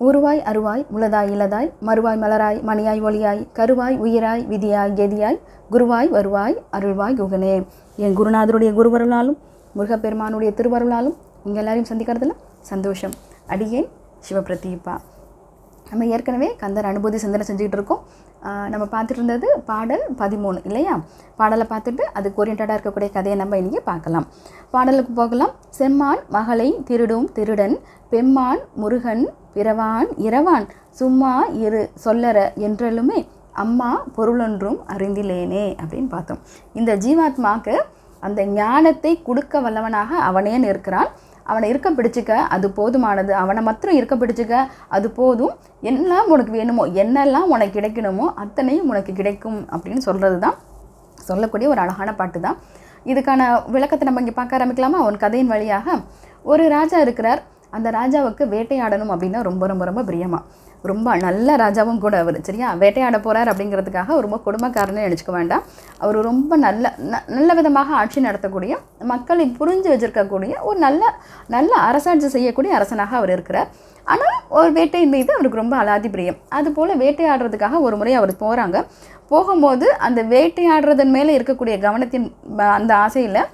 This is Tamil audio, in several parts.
உருவாய் அருவாய் முளதாய் இலதாய் மறுவாய் மலராய் மணியாய் ஒளியாய் கருவாய் உயிராய் விதியாய் கெதியாய் குருவாய் வருவாய் அருள்வாய் குகனே. என் குருநாதருடைய குருவருளாலும் முருகப்பெருமானுடைய திருவருளாலும் இங்கே எல்லாரையும் சந்திக்கிறதுல சந்தோஷம். அடியேன் சிவபிரதீபா நம்ம ஏற்கனவே கந்தர் அனுபூதி சிந்தனை செஞ்சுக்கிட்டு இருக்கோம். நம்ம பார்த்துட்டு இருந்தது பாடல் பதிமூணு இல்லையா? பாடலை பார்த்துட்டு அதுக்கு ஓரியன்டாக இருக்கக்கூடிய கதையை நம்ம இன்றைக்கி பார்க்கலாம். பாடலுக்கு போகலாம். செம்மான் மகளை திருடும் திருடன் பெம்மான் முருகன் பிறவான் இரவான் சும்மா இரு சொல்லற என்றலுமே அம்மா பொருளொன்றும் அறிந்திலேனே அப்படின்னு பார்த்தோம். இந்த ஜீவாத்மாவுக்கு அந்த ஞானத்தை கொடுக்க வல்லவனாக அவனேன்னு இருக்கிறான் அவனை இருக்க பிடிச்சிக்க அது போதுமானது. அவனை மாத்திரம் இருக்க பிடிச்சிக்க அது போதும். எல்லாம் உனக்கு வேணுமோ என்னெல்லாம் உனக்கு கிடைக்கணுமோ அத்தனையும் உனக்கு கிடைக்கும் அப்படின்னு சொல்கிறது தான் சொல்லக்கூடிய ஒரு அழகான பாட்டு தான் இதுக்கான விளக்கத்தை நம்ம இங்கே பார்க்க ஆரம்பிக்கலாமா? அவன் கதையின் வழியாக. ஒரு ராஜா இருக்கிறார். அந்த ராஜாவுக்கு வேட்டையாடணும் அப்படின்னா ரொம்ப ரொம்ப ரொம்ப பிரியமாக ரொம்ப நல்ல ராஜாவும் கூட அவர். சரியா? வேட்டையாட போகிறார் அப்படிங்கிறதுக்காக ரொம்ப குடும்பக்காரனே நினச்சிக்க வேண்டாம். அவர் ரொம்ப நல்ல ந- நல்ல விதமாக ஆட்சி நடத்தக்கூடிய மக்களை புரிஞ்சு வச்சுருக்கக்கூடிய ஒரு நல்ல நல்ல அரசாட்சி செய்யக்கூடிய அரசனாக அவர் இருக்கிறார். ஆனால் ஒரு வேட்டையின் மீது அவருக்கு ரொம்ப அலாதி பிரியம். அதுபோல் வேட்டையாடுறதுக்காக ஒரு முறை அவர் போகிறாங்க போகும்போது அந்த வேட்டையாடுறதன் மேலே இருக்கக்கூடிய கவனத்தின் அந்த ஆசையில்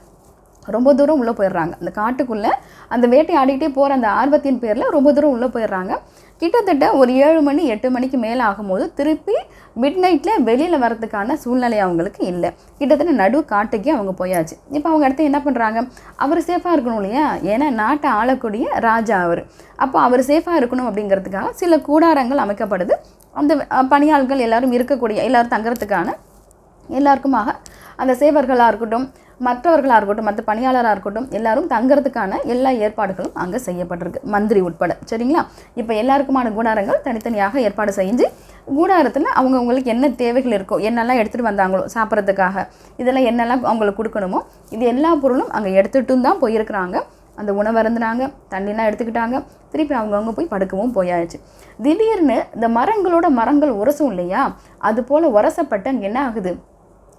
ரொம்ப தூரம் உள்ளே போயிடுறாங்க. அந்த காட்டுக்குள்ளே அந்த வேட்டையாடிக்கிட்டே போகிற அந்த ஆர்வத்தின் பேரில் ரொம்ப தூரம் உள்ளே போயிடுறாங்க. கிட்டத்தட்ட ஒரு ஏழு மணி எட்டு மணிக்கு மேலே ஆகும்போது திருப்பி மிட் நைட்டில் வெளியில் வரதுக்கான சூழ்நிலை அவங்களுக்கு இல்லை. கிட்டத்தட்ட நடு காட்டுக்கே அவங்க போயாச்சு. இப்போ அவங்க அடுத்து என்ன பண்ணுறாங்க அவர் சேஃபாக இருக்கணும் இல்லையா? ஏன்னா நாட்டை ஆளக்கூடிய ராஜா அவர். அப்போ அவர் சேஃபாக இருக்கணும் அப்படிங்கிறதுக்காக சில கூடாரங்கள் அமைக்கப்படுது. அந்த பணியாளர்கள் பணியாள்கள் இருக்கக்கூடிய எல்லாரும் தங்குறதுக்கான எல்லாருக்குமாக அந்த சேவர்களாக இருக்கட்டும் மற்றவர்களாக இருக்கட்டும் மற்ற பணியாளராக இருக்கட்டும் எல்லாரும் தங்குறதுக்கான எல்லா ஏற்பாடுகளும் அங்கே செய்யப்பட்டிருக்கு மந்திரி உட்பட. சரிங்களா? இப்போ எல்லாருக்குமான கூடாரங்கள் தனித்தனியாக ஏற்பாடு செஞ்சு கூடாரத்தில் அவங்கவுங்களுக்கு என்ன தேவைகள் இருக்கோ என்னெல்லாம் எடுத்துகிட்டு வந்தாங்களோ சாப்பிட்றதுக்காக இதெல்லாம் என்னெல்லாம் அவங்களுக்கு கொடுக்கணுமோ இது எல்லா பொருளும் அங்கே எடுத்துகிட்டும் தான் போயிருக்கிறாங்க. அந்த உணவு அருந்துனாங்க தண்ணிலாம் எடுத்துக்கிட்டாங்க திருப்பி அவங்கவுங்க போய் படுக்கவும் போயாச்சு. திடீர்னு இந்த மரங்களோட மரங்கள் உரசும் இல்லையா? அது போல் உரசப்பட்டு அங்கே என்ன ஆகுது?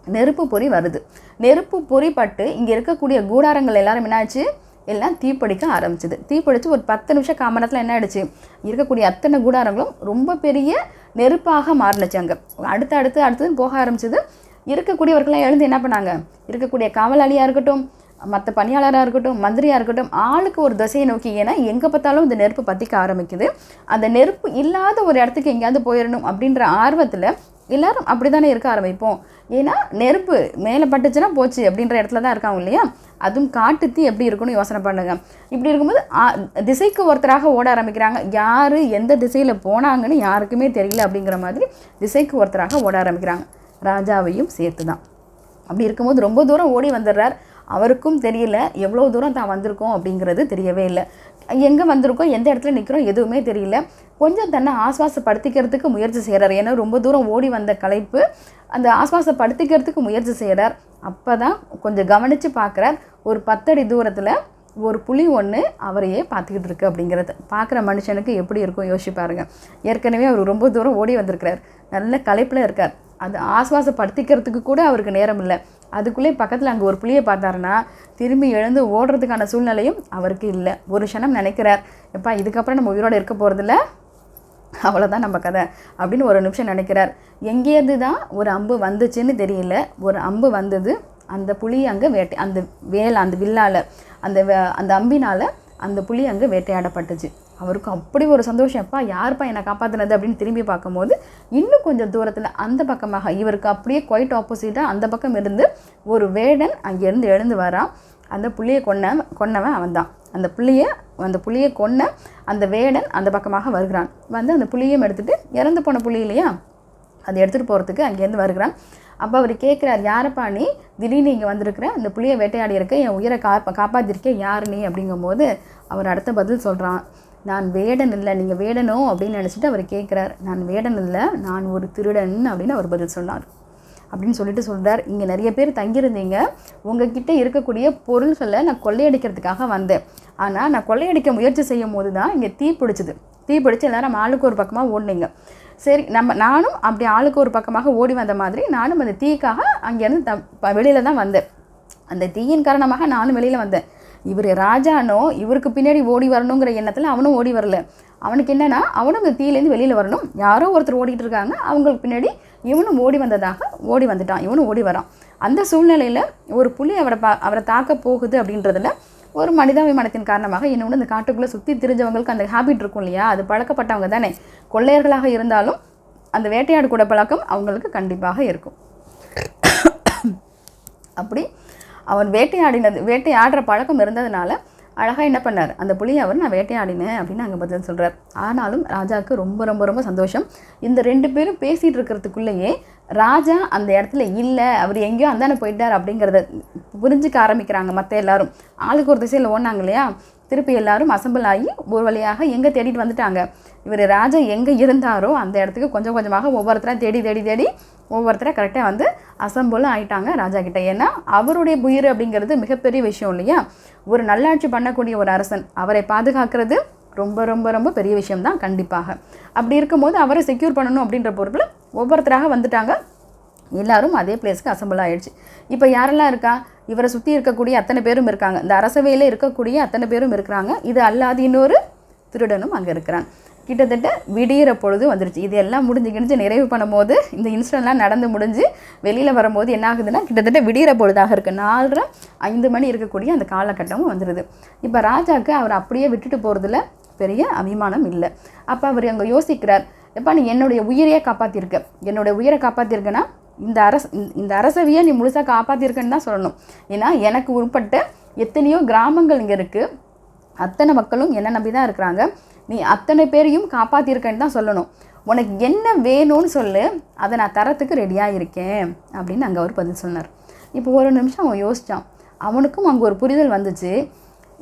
நெருப்பு பொறி வருது. நெருப்பு பொறி பட்டு இங்கே இருக்கக்கூடிய கூடாரங்கள் எல்லாரும் என்னாச்சு? எல்லாம் தீப்பிடிக்க ஆரம்பிச்சுது. தீப்பிடிச்சு ஒரு பத்து நிமிஷம் காமணத்தில் என்ன ஆயிடுச்சு? இருக்கக்கூடிய அத்தனை கூடாரங்களும் ரொம்ப பெரிய நெருப்பாக மாறினுச்சு அங்கே. அடுத்து அடுத்து அடுத்ததும் போக ஆரம்பிச்சது. இருக்கக்கூடியவர்கள்லாம் எழுந்து என்ன பண்ணாங்க? இருக்கக்கூடிய காவலாளியாக இருக்கட்டும் மற்ற பணியாளராக இருக்கட்டும் மந்திரியாக இருக்கட்டும் ஆளுக்கு ஒரு திசையை நோக்கி ஏன்னா எங்கே பார்த்தாலும் இந்த நெருப்பு பற்றிக்க ஆரம்பிக்குது. அந்த நெருப்பு இல்லாத ஒரு இடத்துக்கு எங்கேயாவது போயிடணும் அப்படின்ற ஆர்வத்தில் எல்லாரும் அப்படி தானே இருக்க ஆரம்பிப்போம். ஏன்னா நெருப்பு மேலே பட்டுச்சுன்னா போச்சு அப்படின்ற இடத்துல தான் இருக்காங்க இல்லையா? அதுவும் காட்டுத்தி எப்படி இருக்கும்னு யோசனை பண்ணுங்க. இப்படி இருக்கும்போது திசைக்கு ஒருத்தராக ஓட ஆரம்பிக்கிறாங்க. யார் எந்த திசையில் போனாங்கன்னு யாருக்குமே தெரியல அப்படிங்கிற மாதிரி திசைக்கு ஒருத்தராக ஓட ஆரம்பிக்கிறாங்க. ராஜாவையும் சேர்த்து தான் அப்படி இருக்கும்போது ரொம்ப தூரம் ஓடி வந்துடுறார். அவருக்கும் தெரியல எவ்வளோ தூரம் தான் வந்திருக்கோம் அப்படிங்கிறது தெரியவே இல்லை. எங்கே வந்திருக்கோம் எந்த இடத்துல நிற்கிறோம் எதுவுமே தெரியல. கொஞ்சம் தன்னை ஆஸ்வாசப்படுத்திக்கிறதுக்கு முயற்சி செய்கிறார் ஏன்னா ரொம்ப தூரம் ஓடி வந்த கலைப்பு அந்த ஆஸ்வாசப்படுத்திக்கிறதுக்கு முயற்சி செய்கிறார் அப்போ தான் கொஞ்சம் கவனித்து பார்க்குறார். ஒரு பத்தடி தூரத்தில் ஒரு புலி ஒன்று அவரையே பார்த்துக்கிட்டு இருக்கு அப்படிங்கிறது. பார்க்குற மனுஷனுக்கு எப்படி இருக்கும் யோசிப்பாருங்க ஏற்கனவே அவர் ரொம்ப தூரம் ஓடி வந்திருக்கிறார். நல்ல களைப்பில் இருக்கார். அது ஆஸ்வாசப்படுத்திக்கிறதுக்கு கூட அவருக்கு நேரம் இல்லை. அதுக்குள்ளே பக்கத்தில் அங்கே ஒரு புளியை பார்த்தாருன்னா திரும்பி எழுந்து ஓடுறதுக்கான சூழ்நிலையும் அவருக்கு இல்லை. ஒரு க்ஷணம் நினைக்கிறார். எப்பா இதுக்கப்புறம் நம்ம உயிரோடு இருக்க போகிறதில்ல அவ்வளோதான் நம்ம கதை அப்படின்னு ஒரு நிமிஷம் நினைக்கிறார். எங்கேருந்து தான் ஒரு அம்பு வந்துச்சுன்னு தெரியல. ஒரு அம்பு வந்தது அந்த புலி அங்கே வேட்டை அந்த வேலை அந்த வில்லால் அந்த வே- அந்த அம்பினால் அந்த புலி அங்கே வேட்டையாடப்பட்டுச்சு. அவருக்கு அப்படி ஒரு சந்தோஷம் எப்பா யாருப்பா என்னை காப்பாற்றினது அப்படின்னு திரும்பி பார்க்கும்போது இன்னும் கொஞ்சம் தூரத்தில் அந்த பக்கமாக இவருக்கு அப்படியே குவைட் ஆப்போசிட்டாக அந்த பக்கம் இருந்து ஒரு வேடன் அங்கேருந்து எழுந்து வரான் அந்த புள்ளியை கொன்ன கொன்னவன் அவன் தான் அந்த புள்ளியை அந்த புள்ளியை கொன்ன அந்த வேடன் அந்த பக்கமாக வருகிறான். வந்து அந்த புளியும் எடுத்துகிட்டு இறந்து போன புள்ளி இல்லையா அதை எடுத்துகிட்டு போகிறதுக்கு அங்கேருந்து வருகிறான். அப்போ அவர் கேட்குறார் யாரப்பா நீ? திடீர்னு இங்கே வந்திருக்கிற? அந்த புளியை வேட்டையாடி இருக்க என் உயிரை காப்பா காப்பாற்றிருக்க யார் நீ? அப்படிங்கும்போது அவர் அடுத்த பதில் சொல்கிறான் நான் வேடன் இல்லை நீங்கள் வேடனோ? அப்படின்னு நினச்சிட்டு அவர் கேட்குறார் நான் வேடன் இல்லை நான் ஒரு திருடன் அப்படின்னு அவர் பதில் சொன்னார். அப்படின்னு சொல்லிட்டு சொல்கிறார் இங்கே நிறைய பேர் தங்கியிருந்தீங்க. உங்ககிட்ட இருக்கக்கூடிய பொருள்களை நான் கொள்ளையடிக்கிறதுக்காக வந்தேன். ஆனால் நான் கொள்ளையடிக்க முயற்சி செய்யும் போது தான் இங்கே தீ பிடிச்சிது. தீ பிடிச்சி எல்லோரும் ஆளுக்கு ஒரு பக்கமாக ஓடினீங்க. சரி நம்ம நானும் அப்படி ஆளுக்கு ஒரு பக்கமாக ஓடி வந்த மாதிரி நானும் அந்த தீக்காக அங்கேருந்து த வெளியில் தான் வந்தேன். அந்த தீயின் காரணமாக நானும் வெளியில் வந்தேன். இவர் ராஜானோ இவருக்கு பின்னாடி ஓடி வரணுங்கிற எண்ணத்தில் அவனும் ஓடி வரல. அவனுக்கு என்னென்னா அவனும் இந்த தீயிலேருந்து வெளியில் வரணும். யாரோ ஒருத்தர் ஓடிட்டு இருக்காங்க. அவங்களுக்கு பின்னாடி இவனும் ஓடி வந்ததாக ஓடி வந்துட்டான். இவனும் ஓடி வரான். அந்த சூழ்நிலையில் ஒரு புலி அவரை பா அவரை தாக்க போகுது அப்படின்றதுல ஒரு மனிதாபிமானத்தின் காரணமாக இன்னொன்று இந்த காட்டுக்குள்ளே சுற்றி திரிஞ்சவங்களுக்கு அந்த ஹேபிட் இருக்கும் இல்லையா? அது பழக்கப்பட்டவங்க தானே. கொள்ளையர்களாக இருந்தாலும் அந்த வேட்டையாடு கூட பழக்கம் அவங்களுக்கு கண்டிப்பாக இருக்கும். அப்படி அவன் வேட்டையாடினது வேட்டையாடுற பழக்கம் இருந்ததுனால அழகாக என்ன பண்ணார்? அந்த புலியை அவர் நான் வேட்டையாடினேன் அப்படின்னு அங்கே பதில் சொல்கிறார் ஆனாலும் ராஜாவுக்கு ரொம்ப ரொம்ப ரொம்ப சந்தோஷம். இந்த ரெண்டு பேரும் பேசிகிட்டு இருக்கிறதுக்குள்ளேயே ராஜா அந்த இடத்துல இல்லை அவர் எங்கேயோ அந்தானே போயிட்டார் அப்படிங்கிறத புரிஞ்சுக்க ஆரம்பிக்கிறாங்க மற்ற எல்லாரும். ஆளுக்கு ஒரு திசையில் ஓடினாங்க இல்லையா? திருப்பி எல்லாரும் அசம்பிள் ஆகி ஒரு வழியாக எங்கே தேடிட்டு வந்துட்டாங்க. இவர் ராஜா எங்கே இருந்தாரோ அந்த இடத்துக்கு கொஞ்சம் கொஞ்சமாக ஒவ்வொருத்தராக தேடி தேடி தேடி ஒவ்வொருத்தராக கரெக்டாக வந்து அசம்பிளும் ஆயிட்டாங்க ராஜா கிட்டே. ஏன்னா அவருடைய உயிர் அப்படிங்கிறது மிகப்பெரிய விஷயம் இல்லையா? ஒரு நல்லாட்சி பண்ணக்கூடிய ஒரு அரசன். அவரை பாதுகாக்கிறது ரொம்ப ரொம்ப ரொம்ப பெரிய விஷயம் தான் கண்டிப்பாக. அப்படி இருக்கும்போது அவரை செக்யூர் பண்ணணும் அப்படின்ற பொறுப்பில் ஒவ்வொருத்தராக வந்துட்டாங்க. எல்லாரும் அதே பிளேஸ்க்கு அசம்பிள் ஆகிடுச்சு இப்போ யாரெல்லாம் இருக்கா? இவரை சுற்றி இருக்கக்கூடிய அத்தனை பேரும் இருக்காங்க. இந்த அரசவையில் இருக்கக்கூடிய அத்தனை பேரும் இருக்கிறாங்க. இது அல்லாது இன்னொரு திருடனும் அங்கே இருக்கிறான். கிட்டத்தட்ட விடியிற பொழுது வந்துருச்சு. இது எல்லாம் முடிஞ்சு கிழிஞ்சு நிறைவு பண்ணும்போது இந்த இன்சிடெண்ட்லாம் நடந்து முடிஞ்சு வெளியில் வரும்போது என்ன ஆகுதுன்னா கிட்டத்தட்ட விடியிற பொழுதாக இருக்குது நாலரை ஐந்து மணி இருக்கக்கூடிய அந்த காலகட்டமும் வந்துடுது இப்போ ராஜாவுக்கு அவர் அப்படியே விட்டுட்டு போகிறதுல பெரிய அபிமானம் இல்லை. அப்போ அவர் அங்கே யோசிக்கிறார் எப்பா நீ என்னுடைய உயிரையே காப்பாற்றிருக்க என்னுடைய உயிரை காப்பாற்றிருக்கேன்னா இந்த அரச இந்த- இந்த அரசவையை நீ முழுசாக காப்பாற்றிருக்கேன்னு தான் சொல்லணும். ஏன்னா எனக்கு உட்பட்ட எத்தனையோ கிராமங்கள் இங்கே இருக்குது அத்தனை மக்களும் என்ன நம்பி தான் இருக்கிறாங்க. நீ அத்தனை பேரையும் காப்பாற்றிருக்கேன்னு தான் சொல்லணும். உனக்கு என்ன வேணும்னு சொல்லு அதை நான் தரத்துக்கு ரெடியாக இருக்கேன் அப்படின்னு அங்கே அவர் பதில் சொன்னார். இப்போ ஒரு நிமிஷம் அவன் யோசித்தான் அவனுக்கும் அங்கே ஒரு புரிதல் வந்துச்சு.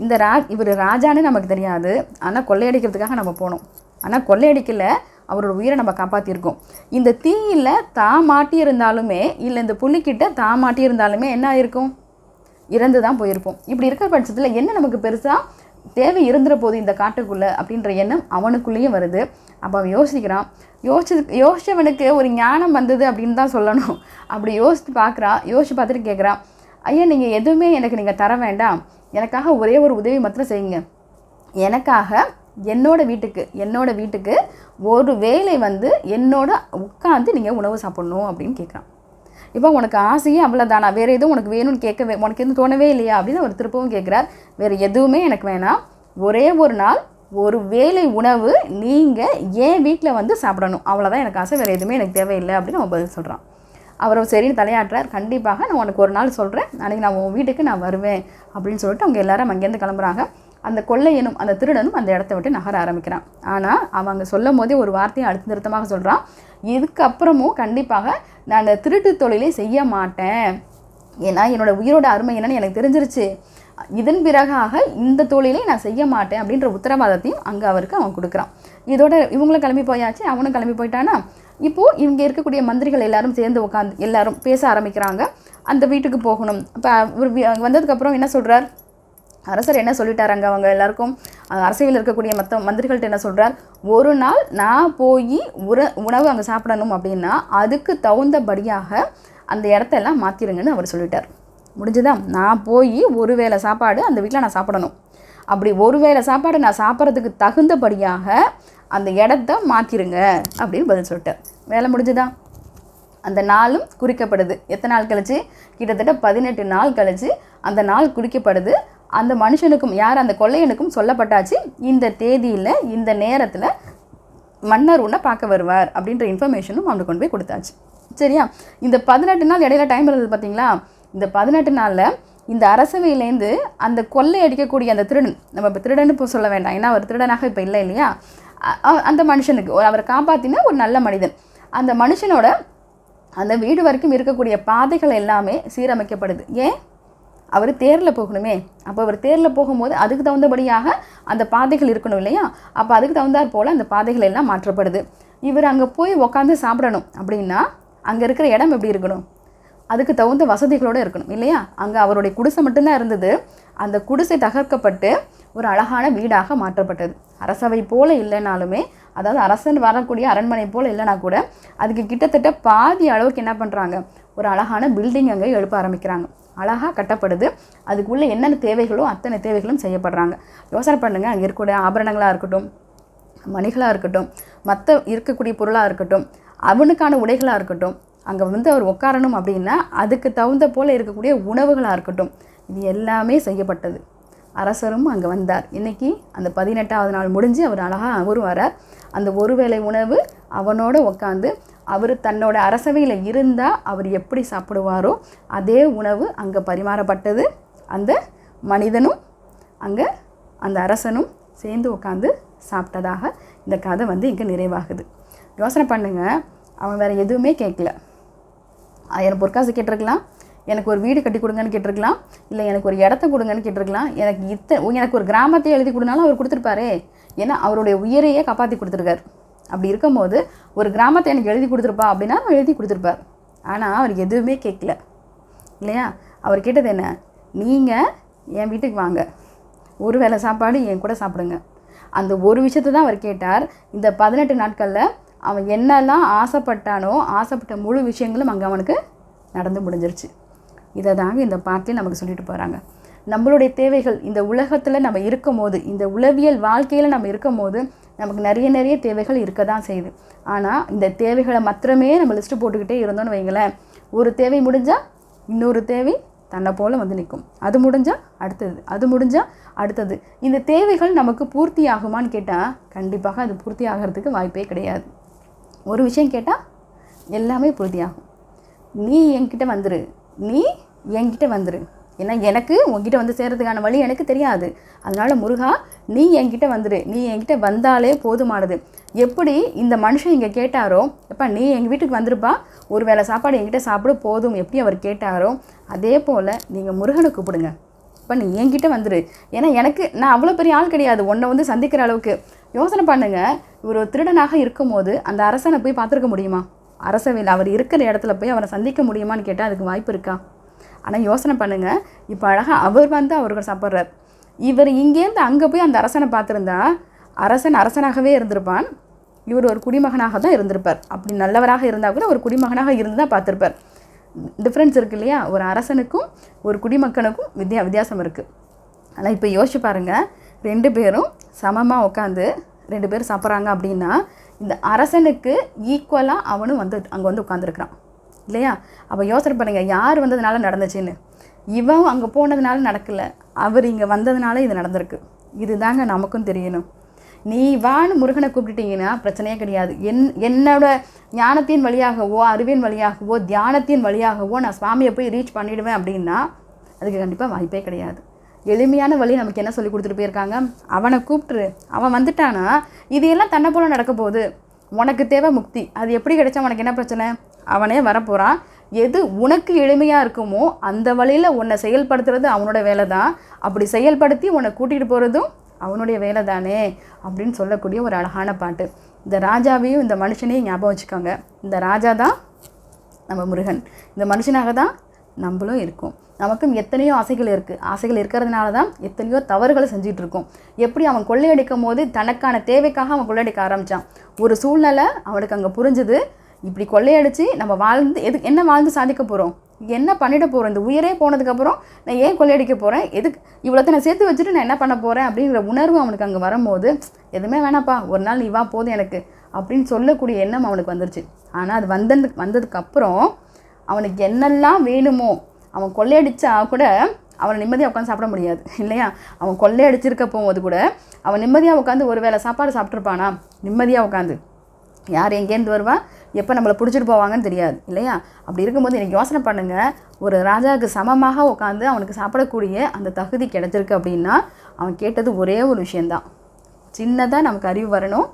இந்த ரா இவர் ராஜான்னு நமக்கு தெரியாது. ஆனால் கொள்ளையடிக்கிறதுக்காக நம்ம போனோம். ஆனால் கொள்ளையடிக்கல அவரோட உயிரை நம்ம காப்பாற்றிருக்கோம் இந்த தீயில் தான் மாட்டியிருந்தாலுமே இல்லை இந்த புள்ளிக்கிட்ட தான் மாட்டியிருந்தாலுமே என்ன ஆயிருக்கும்? இறந்து தான் போயிருப்போம். இப்படி இருக்கிற பட்சத்தில் என்ன நமக்கு பெருசாக தேவை இருந்துற போது இந்த காட்டுக்குள்ளே அப்படின்ற எண்ணம் அவனுக்குள்ளேயும் வருது. அப்போ அவன் யோசிக்கிறான் யோசிச்சு யோசிச்சவனுக்கு ஒரு ஞானம் வந்தது அப்படின்னு தான் சொல்லணும். அப்படி யோசித்து பார்க்குறான் யோசிச்சு பார்த்துட்டு கேட்குறான் ஐயா நீங்கள் எதுவுமே எனக்கு நீங்கள் தர வேண்டாம். எனக்காக ஒரே ஒரு உதவி மாத்திரம் செய்யுங்க. எனக்காக என்னோடய வீட்டுக்கு என்னோடய வீட்டுக்கு ஒரு வேலை வந்து என்னோட உட்காந்து நீங்கள் உணவு சாப்பிட்ணும் அப்படின்னு கேட்குறான் இப்போ உனக்கு ஆசையே அவ்வளோதானா வேறு எதுவும் உனக்கு வேணும்னு கேட்கவே உனக்கு எதுவும் தோணவே இல்லையா? அப்படின்னு அவர் திருப்பவும் கேட்குறார். வேறு எதுவுமே எனக்கு வேணாம். ஒரே ஒரு நாள் ஒரு வேலை உணவு நீங்கள் ஏன் வீட்டில் வந்து சாப்பிடணும்? அவ்வளோதான் எனக்கு ஆசை. வேறு எதுவுமே எனக்கு தேவையில்லை அப்படின்னு அவன் பதில் சொல்கிறான் அவர் சரின்னு தலையாட்டுறார். கண்டிப்பாக நான் உனக்கு ஒரு நாள் சொல்கிறேன் அன்றைக்கி நான் உன் வீட்டுக்கு நான் வருவேன் அப்படின்னு சொல்லிட்டு அவங்க எல்லாரும் அங்கேருந்து கிளம்புறாங்க. அந்த கொள்ளையனும் அந்த திருடனும் அந்த இடத்த விட்டு நகர ஆரம்பிக்கிறான். ஆனால் அவங்க சொல்லும் போதே ஒரு வார்த்தையை அடுத்த நிறுத்தமாக சொல்கிறான் இதுக்கப்புறமும் கண்டிப்பாக நான் அந்த திருட்டு தொழிலை செய்ய மாட்டேன். ஏன்னா என்னோடய உயிரோட அருமை என்னன்னு எனக்கு தெரிஞ்சிருச்சு. இதன் பிறகாக இந்த தொழிலை நான் செய்ய மாட்டேன் அப்படின்ற உத்தரவாதத்தையும் அங்கே அவருக்கு அவன் கொடுக்குறான். இதோட இவங்களும் கிளம்பி போயாச்சு அவனும் கிளம்பி போயிட்டானா? இப்போது இங்கே இருக்கக்கூடிய மந்திரிகள் எல்லாரும் சேர்ந்து உட்காந்து எல்லாரும் பேச ஆரம்பிக்கிறாங்க. அந்த வீட்டுக்கு போகணும். இப்போ வந்ததுக்கப்புறம் என்ன சொல்கிறார் அரசர் என்ன சொல்லிட்டாராங்க அவங்க எல்லாருக்கும்? அரசியலில் இருக்கக்கூடிய மற்ற மந்திரிகள்கிட்ட என்ன சொல்கிறார் ஒரு நாள் நான் போய் உர உணவு அங்கே சாப்பிடணும் அப்படின்னா அதுக்கு தகுந்தபடியாக அந்த இடத்த எல்லாம் மாற்றிடுங்கன்னு அவர் சொல்லிட்டார். முடிஞ்சுதா? நான் போய் ஒரு வேளை சாப்பாடு அந்த வீட்டில் நான் சாப்பிடணும். அப்படி ஒரு வேளை சாப்பாடு நான் சாப்பிட்றதுக்கு தகுந்தபடியாக அந்த இடத்த மாற்றிருங்க அப்படின்னு பதில் சொல்லிட்டார். வேலை முடிஞ்சுதா? அந்த நாளும் குறிக்கப்படுது. எத்தனை நாள் கழிச்சு? கிட்டத்தட்ட பதினெட்டு நாள் கழிச்சு அந்த நாள் குறிக்கப்படுது. அந்த மனுஷனுக்கும் யார் அந்த கொள்ளையனுக்கும் சொல்லப்பட்டாச்சு இந்த தேதியில் இந்த நேரத்தில் மன்னர் உன்னை பார்க்க வருவார் அப்படின்ற இன்ஃபர்மேஷனும் அவனுக்கு கொண்டு போய் கொடுத்தாச்சு. சரியா? இந்த பதினெட்டு நாள் இடையில டைம் இருந்தது பார்த்தீங்களா இந்த பதினெட்டு நாளில் இந்த அரசவையிலேருந்து அந்த கொள்ளை அடிக்கக்கூடிய அந்த திருடன் நம்ம இப்போ திருடன்னு இப்போ சொல்ல வேண்டாம். ஏன்னா அவர் திருடனாக இப்போ இல்லை இல்லையா? அ- அந்த மனுஷனுக்கு ஒரு அவரை காப்பாற்றின ஒரு நல்ல மனிதன். அந்த மனுஷனோட அந்த வீடு வரைக்கும் இருக்கக்கூடிய பாதைகள் எல்லாமே சீரமைக்கப்படுது. ஏன்? அவர் தேரில் போகணுமே. அப்போ அவர் தேரில் போகும்போது அதுக்கு தகுந்தபடியாக அந்த பாதைகள் இருக்கணும் இல்லையா? அப்போ அதுக்கு தகுந்தாற் போல் அந்த பாதைகள் எல்லாம் மாற்றப்படுது. இவர் அங்கே போய் உக்காந்து சாப்பிடணும் அப்படின்னா அங்கே இருக்கிற இடம் எப்படி இருக்கணும்? அதுக்கு தகுந்த வசதிகளோடு இருக்கணும் இல்லையா? அங்கே அவருடைய குடிசை மட்டும்தான் இருந்தது. அந்த குடிசை தகர்க்கப்பட்டு ஒரு அழகான வீடாக மாற்றப்பட்டது. அரசவை போல் இல்லைனாலுமே அதாவது அரசன் வரக்கூடிய அரண்மனை போல் இல்லைனா கூட அதுக்கு கிட்டத்தட்ட பாதி அளவுக்கு என்ன பண்ணுறாங்க ஒரு அழகான பில்டிங் அங்கே எழுப்ப ஆரம்பிக்கிறாங்க. அழகாக கட்டப்படுது. அதுக்குள்ளே என்னென்ன தேவைகளோ அத்தனை தேவைகளும் செய்யப்படுறாங்க. யோசனை பண்ணுங்கள் அங்கே இருக்கக்கூடிய ஆபரணங்களாக இருக்கட்டும் மணிகளாக இருக்கட்டும் மற்ற இருக்கக்கூடிய பொருளாக இருக்கட்டும் அவனுக்கான உடைகளாக இருக்கட்டும் அங்கே வந்து அவர் உட்காரணும் அப்படின்னா அதுக்கு தகுந்த போல் இருக்கக்கூடிய உணவுகளாக இருக்கட்டும். இது எல்லாமே செய்யப்பட்டது. அரசரும் அங்கே வந்தார். இன்றைக்கி அந்த பதினெட்டாவது நாள் முடிஞ்சு அவர் அழகாக அவரும் வரார் அந்த ஒருவேளை உணவு அவனோட உட்காந்து அவர் தன்னோட அரசவையில் இருந்தால் அவர் எப்படி சாப்பிடுவாரோ அதே உணவு அங்கே பரிமாறப்பட்டது. அந்த மனிதனும் அங்கே அந்த அரசனும் சேர்ந்து உட்காந்து சாப்பிட்டதாக இந்த கதை வந்து இங்கே நிறைவாகுது. யோசனை பண்ணுங்கள் அவன் வேறு எதுவுமே கேட்கல. எனக்கு பொற்காசு கேட்டிருக்கலாம். எனக்கு ஒரு வீடு கட்டி கொடுங்கன்னு கேட்டிருக்கலாம். இல்லை எனக்கு ஒரு இடத்த கொடுங்கன்னு கேட்டிருக்கலாம். எனக்கு இத்த எனக்கு ஒரு கிராமத்தை எழுதி கொடுனாலும் அவர் கொடுத்துருப்பாரே. ஏன்னா அவருடைய உயிரையே காப்பாற்றி கொடுத்துருக்காரு. அப்படி இருக்கும்போது ஒரு கிராமத்தை எனக்கு எழுதி கொடுத்துருப்பா அப்படின்னா அவர் எழுதி கொடுத்துருப்பார். ஆனால் அவர் எதுவுமே கேட்கல. இல்லையா? அவர் கேட்டது என்ன? நீங்கள் என் வீட்டுக்கு வாங்க. ஒரு வேளை சாப்பாடு என் கூட சாப்பிடுங்க. அந்த ஒரு விஷயத்தை தான் அவர் கேட்டார். இந்த பதினெட்டு நாட்களில் அவன் என்னெல்லாம் ஆசைப்பட்டானோ ஆசைப்பட்ட முழு விஷயங்களும் அங்கே அவனுக்கு நடந்து முடிஞ்சிருச்சு. இதை தாங்க இந்த பாட்டில் நமக்கு சொல்லிட்டு போகிறாங்க நம்மளுடைய தேவைகள் இந்த உலகத்தில் நம்ம இருக்கும் போது இந்த உளவியல் வாழ்க்கையில் நம்ம இருக்கும் போது நமக்கு நிறைய நிறைய தேவைகள் இருக்க தான் செய்யுது. ஆனால் இந்த தேவைகளை மாத்திரமே நம்ம லிஸ்ட்டு போட்டுக்கிட்டே இருந்தோம்னு வைங்களேன். ஒரு தேவை முடிஞ்சால் இன்னொரு தேவை தன்னை போல் வந்து நிற்கும். அது முடிஞ்சால் அடுத்தது அது முடிஞ்சால் அடுத்தது. இந்த தேவைகள் நமக்கு பூர்த்தி ஆகுமான்னு கேட்டால் கண்டிப்பாக அது பூர்த்தி ஆகிறதுக்கு வாய்ப்பே கிடையாது. ஒரு விஷயம் கேட்டால் எல்லாமே பூர்த்தி ஆகும். நீ என்கிட்ட வந்துரு. நீ என்கிட்ட வந்துரு. ஏன்னா எனக்கு உங்ககிட்ட வந்து சேர்கிறதுக்கான வழி எனக்கு தெரியாது. அதனால் முருகா நீ என்கிட்ட வந்துடு நீ என்கிட்ட வந்தாலே போதுமானது. எப்படி இந்த மனுஷன் இங்கே கேட்டாரோ எப்பா நீ எங்கள் வீட்டுக்கு வந்துருப்பா? ஒரு வேளை சாப்பாடு என்கிட்ட சாப்பிட போதும். எப்படி அவர் கேட்டாரோ அதே போல் நீங்கள் முருகனை கூப்பிடுங்க. இப்போ நீ என்கிட்ட வந்துடு ஏன்னா எனக்கு நான் அவ்வளோ பெரிய ஆள் கிடையாது. உன்னை வந்து சந்திக்கிற அளவுக்கு. யோசனை பண்ணுங்க. இவர் ஒரு திருடனாக இருக்கும்போது அந்த அரசனை போய் பார்த்துருக்க முடியுமா? அரசவையில் அவர் இருக்கிற இடத்துல போய் அவரை சந்திக்க முடியுமான்னு கேட்டால் அதுக்கு வாய்ப்பு இருக்கா? ஆனால் யோசனை பண்ணுங்கள் இப்போ அழகாக அவர் வந்து அவர்கள் சாப்பிட்றார். இவர் இங்கேருந்து அங்கே போய் அந்த அரசனை பார்த்துருந்தா அரசன் அரசனாகவே இருந்திருப்பான். இவர் ஒரு குடிமகனாக தான் இருந்திருப்பார். அப்படி நல்லவராக இருந்தால் கூட ஒரு குடிமகனாக இருந்து தான் பார்த்துருப்பார். டிஃப்ரென்ஸ் இருக்கு இல்லையா? ஒரு அரசனுக்கும் ஒரு குடிமக்கனுக்கும் வித்தியா வித்தியாசம் இருக்குது ஆனால் இப்போ யோசிச்சு பாருங்கள் ரெண்டு பேரும் சமமாக உட்காந்து ரெண்டு பேரும் சாப்பிட்றாங்க அப்படின்னா இந்த அரசனுக்கு ஈக்குவலாக அவனும் வந்து அங்கே வந்து உட்காந்துருக்குறான் இல்லையா? அப்போ யோசனை பண்ணுங்கள் யார் வந்ததுனால நடந்துச்சுன்னு? இவன் அங்கே போனதுனால நடக்கலை. அவர் இங்கே வந்ததுனால இது நடந்திருக்கு. இதுதாங்க நமக்கும் தெரியணும். நீ வான்னு முருகனை கூப்பிட்டுட்டீங்கன்னா பிரச்சனையே கிடையாது. என் என்னோட ஞானத்தின் வழியாகவோ அறிவின் வழியாகவோ தியானத்தின் வழியாகவோ நான் சுவாமியை போய் ரீச் பண்ணிவிடுவேன் அப்படின்னா அதுக்கு கண்டிப்பாக வாய்ப்பே கிடையாது. எளிமையான வழி நமக்கு என்ன சொல்லி கொடுத்துட்டு போயிருக்காங்க? அவனை கூப்பிட்டுரு. அவன் வந்துட்டானா? இது எல்லாம் தன்னை போல நடக்க போகுது. உனக்கு தேவை முக்தி. அது எப்படி கிடைச்சா உனக்கு என்ன பிரச்சனை? அவனே வரப்போகிறான் எது உனக்கு எளிமையாக இருக்குமோ அந்த வழியில் உன்னை செயல்படுத்துறது அவனோட வேலை தான் அப்படி செயல்படுத்தி உன்னை கூட்டிகிட்டு போகிறதும் அவனுடைய வேலை தானே அப்படின்னு சொல்லக்கூடிய ஒரு அழகான பாட்டு. இந்த ராஜாவையும் இந்த மனுஷனையும் ஞாபகம் வச்சுக்கோங்க. இந்த ராஜா தான் நம்ம முருகன். இந்த மனுஷனாக தான் நம்மளும் இருக்கோம். நமக்கும் எத்தனையோ ஆசைகள் இருக்குது ஆசைகள் இருக்கிறதுனால தான் எத்தனையோ தவறுகளை செஞ்சுட்டு இருக்கோம் எப்படி அவன் கொள்ளையடிக்கும் போது தனக்கான தேவைக்காக அவன் கொள்ளையடிக்க ஆரம்பித்தான் ஒரு சூழ்நிலை அவனுக்கு அங்கே புரிஞ்சுது. இப்படி கொள்ளையடிச்சு நம்ம வாழ்ந்து எது என்ன வாழ்ந்து சாதிக்க போகிறோம் என்ன பண்ணிட போகிறோம் இந்த உயிரே போனதுக்கப்புறம் நான் ஏன் கொள்ளையடிக்க போகிறேன் எதுக்கு இவ்வளோத்த நான் சேர்த்து வச்சுட்டு நான் என்ன பண்ண போகிறேன் அப்படிங்கிற உணர்வு அவனுக்கு அங்கே வரும்போது எதுவுமே வேணாப்பா ஒரு நாள் நீ வா போதும் எனக்கு அப்படின்னு சொல்லக்கூடிய எண்ணம் அவனுக்கு வந்துருச்சு. ஆனால் அது வந்தது வந்ததுக்கப்புறம் அவனுக்கு என்னெல்லாம் வேணுமோ அவன் கொள்ளையடித்தா கூட அவனை நிம்மதியாக உட்காந்து சாப்பிட முடியாது இல்லையா? அவன் கொள்ளையடிச்சிருக்க போகும்போது கூட அவன் நிம்மதியாக உட்காந்து ஒரு வேளை சாப்பாடு சாப்பிட்ருப்பானா நிம்மதியாக உட்காந்து யார் எங்கேருந்து வருவா? எப்போ நம்மளை பிடிச்சிட்டு போவாங்கன்னு தெரியாது இல்லையா? அப்படி இருக்கும்போது எனக்கு யோசனை பண்ணுங்கள் ஒரு ராஜாவுக்கு சமமாக உட்காந்து அவனுக்கு சாப்பிடக்கூடிய அந்த தகுதி கிடைச்சிருக்கு அப்படின்னா அவன் கேட்டது ஒரே ஒரு விஷயந்தான் சின்னதாக நமக்கு அறிவு வரணும்.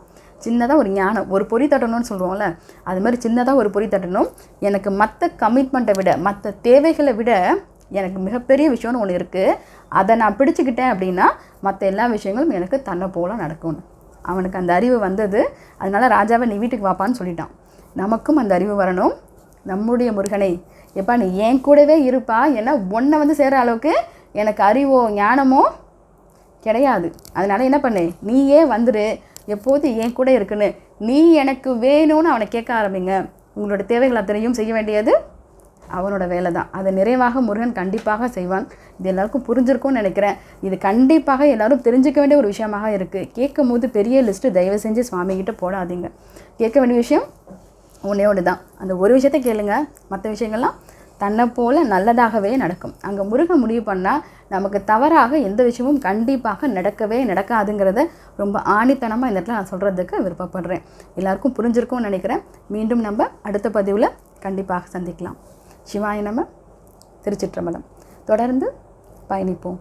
சின்னதாக ஒரு ஞானம். ஒரு பொறி தட்டணும்னு சொல்லுவோம்ல அது மாதிரி சின்னதாக ஒரு பொறி தட்டணும். எனக்கு மற்ற கமிட்மெண்ட்டை விட மற்ற தேவைகளை விட எனக்கு மிகப்பெரிய விஷயம்னு ஒன்று இருக்குது அதை நான் பிடிச்சிக்கிட்டேன் அப்படின்னா மற்ற எல்லா விஷயங்களும் எனக்கு தன்னை போல நடக்கும்னு. அவனுக்கு அந்த அறிவு வந்தது. அதனால ராஜாவை நீ வீட்டுக்கு வாப்பான்னு சொல்லிட்டான். நமக்கும் அந்த அறிவு வரணும். நம்முடைய முருகனை எப்பா நீ என் கூடவே இருப்பா. ஏன்னா ஒன்றை வந்து சேர்கிற அளவுக்கு எனக்கு அறிவோ ஞானமோ கிடையாது. அதனால் என்ன பண்ணு? நீயே வந்துடு எப்போது என் கூட இருக்குன்னு. நீ எனக்கு வேணும்னு அவனை கேட்க ஆரம்பிங்க. உங்களோட தேவைகள் அத்தனையும் செய்ய வேண்டியது அவனோட வேலை தான் அதை நிறைவாக முருகன் கண்டிப்பாக செய்வான். இது எல்லாருக்கும் புரிஞ்சிருக்கும்னு நினைக்கிறேன். இது கண்டிப்பாக எல்லாரும் தெரிஞ்சுக்க வேண்டிய ஒரு விஷயமாக இருக்குது கேட்கும் போது பெரிய லிஸ்ட்டு தயவு செஞ்சு சுவாமிகிட்ட போடாதீங்க. கேட்க வேண்டிய விஷயம்? ஒன்றே ஒன்று தான் அந்த ஒரு விஷயத்தை கேளுங்க. மற்ற விஷயங்கள்லாம் தன்னை போல் நல்லதாகவே நடக்கும். அங்கே முருகன் முடிவு பண்ணால் நமக்கு தவறாக எந்த விஷயமும் கண்டிப்பாக நடக்கவே நடக்காதுங்கிறத ரொம்ப ஆணித்தனமாக இந்த இடத்துல நான் சொல்கிறதுக்கு விருப்பப்படுறேன். எல்லாருக்கும் புரிஞ்சிருக்கும்னு நினைக்கிறேன். மீண்டும் நம்ம அடுத்த பதிவில் கண்டிப்பாக சந்திக்கலாம். சிவாய நம்ம திருச்சிற்றம்பலம். தொடர்ந்து பயணிப்போம்.